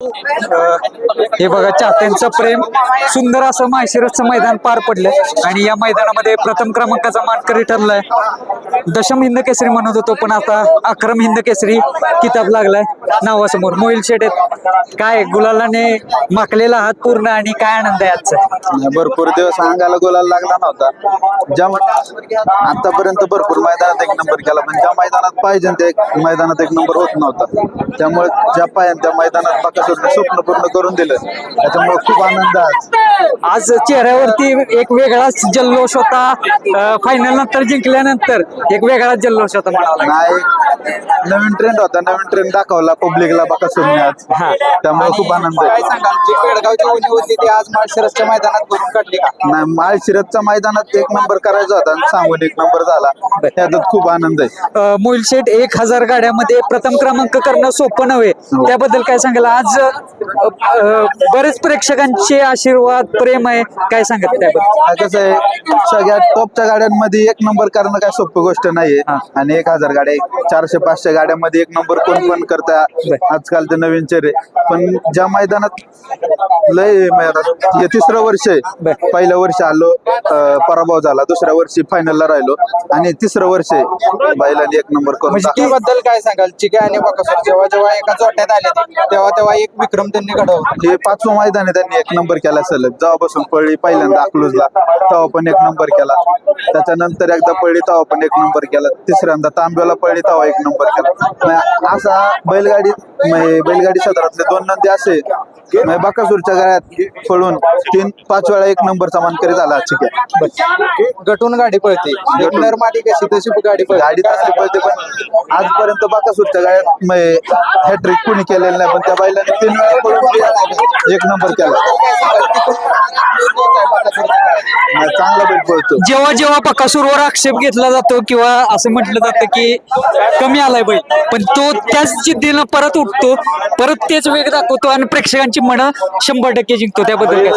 हे बघा चाहत्यांचं प्रेम सुंदर असं माहेशिरसचं मैदान पार पडलं आणि या मैदानामध्ये प्रथम क्रमांकाचा मानकरी ठरलाय. दशम हिंद केसरी म्हणत होतो पण आता अक्रम हिंद केसरी किताब लागलाय नावासमोर. मोहिल शेट आहेत काय गुलालाने माकलेला हात पूर्ण आणि काय आनंद आहे आजचा? भरपूर दिवस अंगाला गुलाल लागला नव्हता. ज्या आतापर्यंत भरपूर मैदानात एक नंबर केला पण ज्या मैदानात पाहिजे ते मैदानात एक नंबर होत नव्हता. त्यामुळे ज्या पाहिजे त्या मैदानात स्वप्न पूर्ण करून दिलं. त्याच्यामुळे खूप आनंद आहे. आज आज चेहऱ्यावरती एक वेगळाच जल्लोष होता. फायनल नंतर जिंकल्यानंतर एक वेगळाच जल्लोष होता. नाही नवीन ट्रेंड होता. नवीन ट्रेंड दाखवला पब्लिकला बाकासुरने हा. आज. त्यामुळे खूप आनंद काय आहे सांगाल? जी पेडगावची ओली होती ती आज माळशिरसच्या मैदानात भरून काढली का? नाही माळशिरसच्या मैदानात एक नंबर करायचा होता आणि सांगून एक नंबर झाला. त्यात खूप आनंद आहे. अ, मोहिल शेठ एक हजार गाड्यामध्ये प्रथम क्रमांक करणं सोपं नव्हे. त्याबद्दल काय सांगाल? आज बरेच प्रेक्षकांचे आशीर्वाद प्रेम आहे. काय सांगत त्याबद्दल? कसं आहे सगळ्यात टॉपच्या गाड्यांमध्ये एक नंबर करणं काय सोपी गोष्ट नाहीये. आणि एक हजार गाड्या चारशे पाचशे गाड्यामध्ये एक नंबर कोण पण करता आजकाल ते नवीन चेहरे. पण ज्या मैदानात लय मैदानात हे तिसरं वर्ष आहे. पहिलं वर्ष आलो अं, पराभव झाला दुसऱ्या वर्षी फायनलला राहिलो. आणि तिसरं वर्ष आहे बैलांनी एक नंबर करून म्हणजे. बद्दल काय सांगाल? चिके आणि बकासूर जेव्हा जेव्हा एका जोट्यात आले तेव्हा तेव्हा एक विक्रम त्यांनी घडवला. हे पाचवं मैदान आहे त्यांनी एक नंबर केला सलग. जेव्हापासून पळली पहिल्यांदा अकलूजला तेव्हा पण एक नंबर केला. त्याच्यानंतर एकदा पळली तेव्हा पण एक नंबर केला. तिसऱ्यांदा तांब्याला पळली तेव्हा एक नंबर केला. म्हणजे असा बैलगाडी म्हणजे बैलगाडी सदरातले दोन नंदी असे म्हणजे बकासूरच्या गळ्यात पळून तीन पाच वेळा एक नंबरचा मानकरी झाला गटून गाडी पळते. कशी तशी गाडी पळते. गाडी चांगली पळते पण आजपर्यंत बाकासूरच्या गाड्यात हॅट्रिक कुणी केलेलं नाही पण त्या बैलाने तीन एक नंबर केला. नाही, चांगला बैल पळतो. जेव्हा जेव्हा पकासूरवर आक्षेप घेतला जातो किंवा असं म्हटलं जातं की कमी आलाय बैल पण तो त्याच जिद्दीनं परत उठतो परत तेच वेग दाखवतो आणि प्रेक्षकांची मनं शंभर टक्के जिंकतो. त्याबद्दल काय?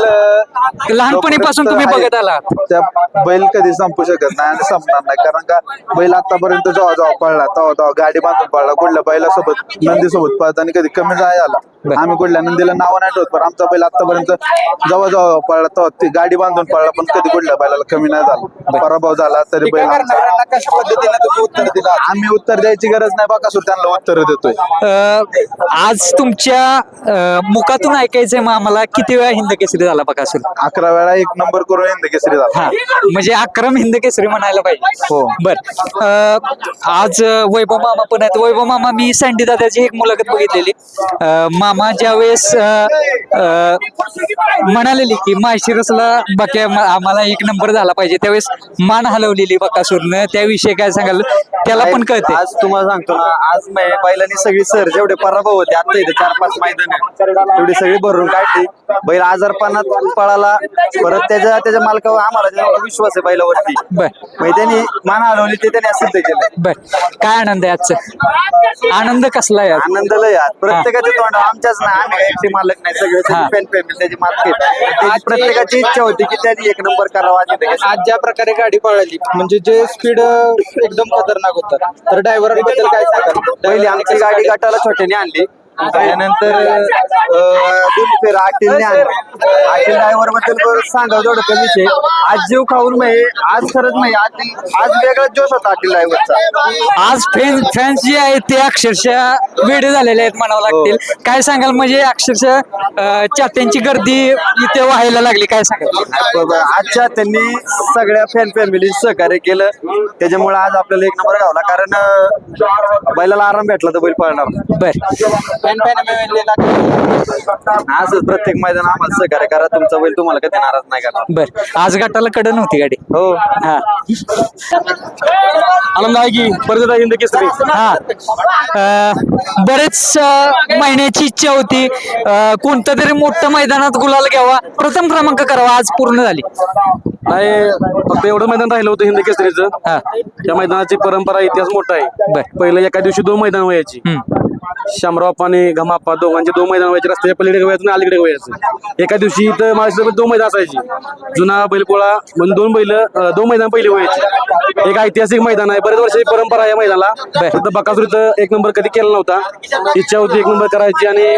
लहानपणीपासून तुम्ही बघत आला त्या बैल कधी संपू शकत नाही आणि संपणार नाही कारण का बैल आतापर्यंत जेव्हा जेव्हा पळला तेव्हा तेव्हा गाडी बांधून पळला कुठल्या बैलासोबत नंदी सोबत पळताना कधी कमी नाही आला. आम्ही कुठल्या नंदीला नाव नाही ठेवत पण आमचा बैल आतापर्यंत जेव्हा जेव्हा पळला तेव्हा ती गाडी बांधून पळला पण कधी कुठल्या बैलाला कमी नाही झाला. पराभव झाला तरी बैल आमचा. कशा पद्धतीने तुम्ही उत्तर दिलं? आम्ही उत्तर द्यायची गरज नाही बाकासूर त्यांना उत्तर देतोय. अं, आज तुमच्या अं, मुखातून ऐकायचंय मग आम्हाला किती वेळा हिंद केसरी झाला बकासूर अकरा वेळा एक नंबर करून हिंद केसरी झाला. हा म्हणजे अक्रम हिंद केसरी म्हणायला पाहिजे. हो. बर अं, आज अं, वैभव मामा पण आहेत. वैभव मामा मी सँडी दादाची एक मुलाखत बघितलेली. अं, मामा ज्यावेळेस म्हणालेली की माशिरसला बाकी आम्हाला एक नंबर झाला पाहिजे. त्यावेळेस मान हलवलेली बकासूरनं. त्याविषयी काय सांगाल? त्याला पण कळते आज तुम्हाला सांगतो ना आज मै- बैलांनी सगळी सर जेवढे पराभव होते आता इथे चार पाच मैदान तेवढी सगळी भरून काढली. बैल आजारपणात पळाला. परत त्याच्या त्याच्या मालकावर आम्हाला विश्वास आहे बैलावरती. म्हणजे त्यांनी मान हलवली ते त्यांनी सिद्ध केलं. बर. काय आनंद आहे आजचा? आनंद कसला आहे? आनंद लय आज. प्रत्येकाच्या तोंड आमच्याच आम्ही एकटे मालक नाही सगळे हा. फॅमिली त्याची मालक त्याची प्रत्येकाची इच्छा होती की त्यांनी एक नंबर करावा आणि आज ज्या प्रकारे गाडी पळाली म्हणजे जे स्पीड एकदम खतरनाक होतं. तर ड्रायव्हरांबद्दल काय सांगाल? पहिली आमची गाडी गटाला छोट्याने आणली. त्यानंतर दोन फेर आटील ड्रायव्हरबद्दल बरं सांगा थोडं कमीच आहे आज जीव खाऊन म्हणजे आज खरंच म्हणजे आज आज वेगळाच जोश होता आटील ड्रायव्हरचा. आज फॅन फॅन्स जे आहेत ते अक्षरशः वेडे झालेले आहेत म्हणावं लागतील. काय सांगाल म्हणजे अक्षरशः अं, चाहत्यांची गर्दी इथे व्हायला लागली काय सांगाल? आजच्या त्यांनी सगळ्या फॅन फॅमिली सहकार्य केलं. त्याच्यामुळे आज आपल्याला एक नंबर गावला. कारण बैलाला आराम भेटला तर बैल पळणार. बर. असंच प्रत्येक मैदान आम्हाला सहकार्य करा. तुमचा बैल तुम्हाला कधी नाराज नाही करा बर. आज गटाला कडन होती गाडी. हो. हा. आनंद आहे की? परत हिंद केसरी. हा. अं, बरेच अं, महिन्याची इच्छा होती. अं, कोणतं तरी मोठं मैदानात गुलाल घ्यावा. प्रथम क्रमांक करावा. आज पूर्ण झाली. नाही फक्त एवढं मैदान राहिलं होतं हिंद केसरीचं. हा. त्या मैदानाची परंपरा इतिहास मोठा आहे. बर. पहिलं एका दिवशी दोन मैदान व्हायची. शामराव आणि गमाप्पा दोघांचे दोन मैदान व्हायचे. रस्त्याच्या पलीकडे व्हायचं आणि अलीकडे व्हायचं एका दिवशी इथं माझ्यासोबत दोन मैदान असायची. जुना बैलपोळा म्हणजे दोन बैल दोन मैदान पहिले व्हायचे. एक ऐतिहासिक मैदान आहे. बरेच वर्षाची परंपरा आहे या मैदानाला. बकासूर इथं एक नंबर कधी केला नव्हता. इच्छा होती एक नंबर करायची आणि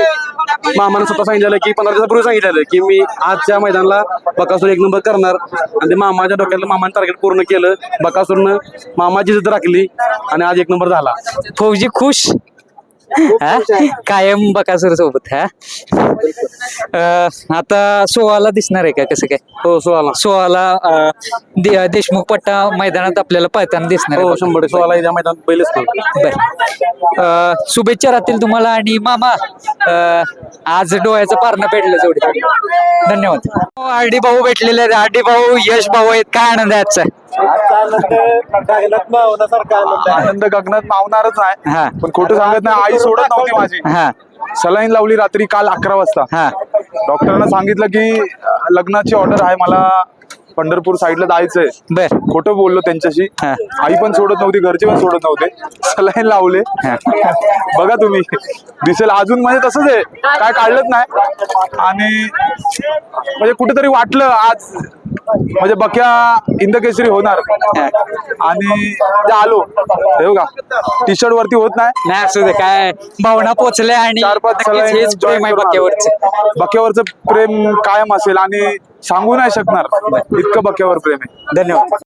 मामानं स्वतः सांगितलेलं की पंधरा दिवसापूर्वी सांगितलेलं की मी आजच्या मैदानाला बकासूर एक नंबर करणार. आणि ते मामाच्या डोक्यातलं मामानं टार्गेट पूर्ण केलं. बकासूरनं मामाची जिद्द राखली आणि आज एक नंबर झाला. फौजी खुश. हा? कायम बकासूर सोबत हा? अं, आता सोळाला दिसणार आहे का कसं काय? हो सोळाला सोळाला अं, दे- देशमुख पट्टा मैदानात आपल्याला पळताना दिसणार आहे हो शंभर सोळाला या मैदान पहिलेच नाही बर. अं, शुभेच्छा राहतील तुम्हाला आणि मामा अं, आज डोळ्याचं पारणं पेटलं जोडी धन्यवाद. आरडी भाऊ भेटलेले आहेत. आरडी भाऊ यश भाऊ आहेत. काय आनंद आहे आजचा? आनंद गगनात मावणारच हा. आहे पण खोटं सांगत नाही आई सोडत नव्हती माझी. हा सलाईन लावली रात्री काल अकरा वाजता. हा. डॉक्टरांना सांगितलं की अं, लग्नाची ऑर्डर आहे मला पंढरपूर साईडला जायचंय. बर. खोटं बोललो त्यांच्याशी. हा. आई पण सोडत नव्हती घरचे पण सोडत नव्हते. सलाईन लावले. हा. बघा तुम्ही. दिसेल अजून म्हणजे तसंच आहे. काय काढलंच नाही. आणि म्हणजे कुठेतरी वाटलं आज म्हणजे बक्या इंदकेसरी होणार. आणि आलो हे बघा टी शर्ट वरती होत नाही. नाही असू दे काय भावना पोचल्या आणि चार पाच नक्कीच सलाईन हेच join प्रेम आहे करून बक्यावरचं. बक्यावरचं प्रेम कायम असेल आणि सांगू नाही शकणार. इतकं बक्यावर प्रेम आहे. धन्यवाद.